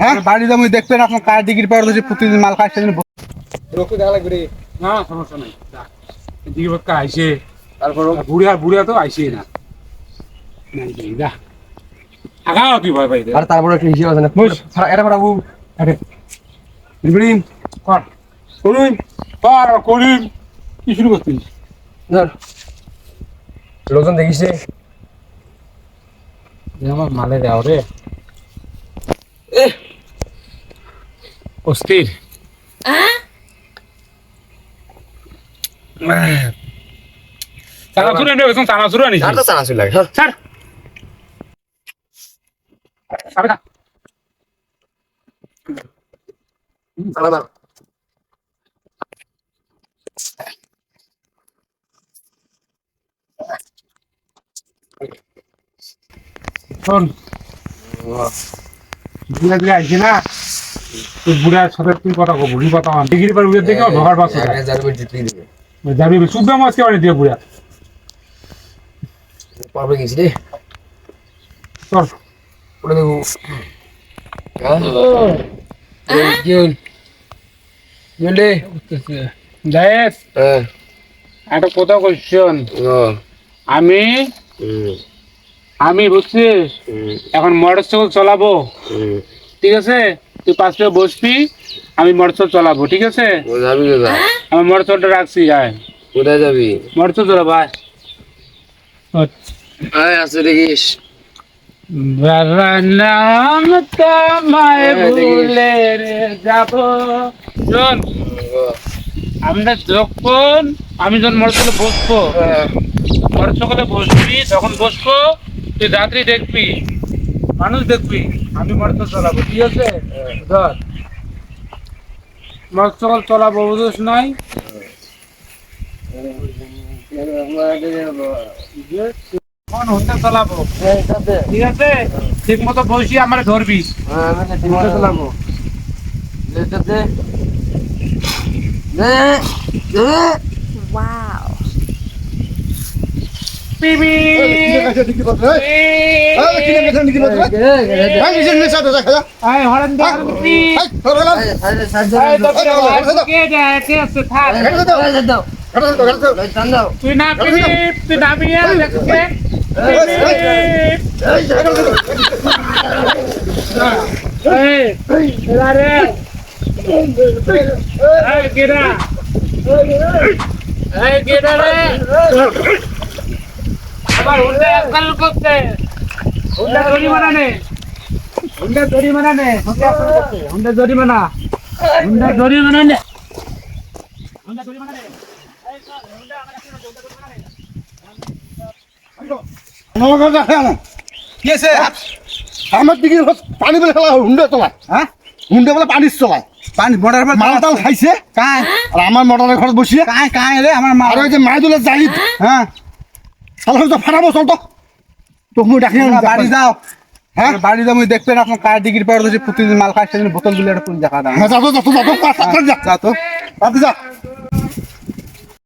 হ্যাঁ? বাড়ি দেখবেন আপনার কার ডিগ্রি পাওয়ার হচ্ছে প্রতিদিন মাল খাচ্ছে দেখা লাগবে না সমস্যা নাই। এদিকে বাক্কা আইসে তারপর বুড়িয়া বুড়িয়া তো আইসেই না। আগাও তুই ভয় পাই আর তারপরে একটা হিসেব আছে না? এটা ফারাবু আরে ইব্রাহিম কর। করুন কর করিম কি শুরু করছিস? ধর। লোকজন দেখিস আমার মালে দাও রে। অস্থির। চানাচুর এনে ওইসব চানাচুর আনিস আর তো চানা চলে লাগে স্যার আরে না। চানা দাও। শোন। বুড়া দিকে আইছে না তুই বুড়ার সাথে তুই কথা কব বুড়ি কথা মান ডিগ্রি পার উড়ে দেখে ঢোকার দেবে যাবি শুদ্ধ মাছ কে দিয়ে বুড়া। পারবে গেছি রে। চল। ওটা দেখো কি কি আমি আমি বুঝছিস এখন মোটর সাইকেল চালাবো ঠিক আছে? তুই পাশে বসবি আমি মোটর সাইকেল চালাবো ঠিক আছে? যাবি আমি মোটর সাইকেলটা রাখছি যায় কোথায় যাবি? মোটর সাইকেল চালাবো আয় আয় দেখিস। নাম তোমায় হ্যাঁ, ভুলে রে যাব। শোন আমরা যখন আমি যখন মোটর সাইকেলে বসবো মোটর সাইকেলে বসবি তখন বসবো তুই রাত্রি দেখবি, মানুষ দেখবি। আমি চালাবো। ঠিক আছে? ধর। চালাবো, বুঝিস নাই? ঠিক মতো বসি আমার ধরবি। Wow. পিবি আয় হরেন দে আয় তো কে যায় কে আছে থাক তুই না তুই না পিবি দেখছে এই এবারে এই কেডা এই কেডা রে আবার হুন্ডা একল করতে হুন্ডা জরিমানা নে। হুন্ডা জরিমানা নে। হুন্ডা একল করতে হুন্ডা জরিমানা। হুন্ডা জরিমানা নে। হুন্ডা জরিমানা নে। আমার দিকে পানি বলে খেলা হুন্ডা চলায়। হ্যাঁ? হুন্ডা বলে পানি চলায়। পানি মোটর মাল টাল খাইছে। কায় আর আমার মোটরের ঘর বসিয়ে কায় কায় রে আমার মা ওই যে মাইদুলের জাহিদ হ্যাঁ? সালাম তো ফাটাবো চল তো। তোকে মুই ডাকি বাড়ি যাও। হ্যাঁ? বাড়ি যাও দেখবেন আপনার কার ডিগ্রি পাওয়ার প্রতিদিন মাল খাচ্ছে বোতলগুলো একটা যা খাওয়া দাওয়া হ্যাঁ যাব তো যা।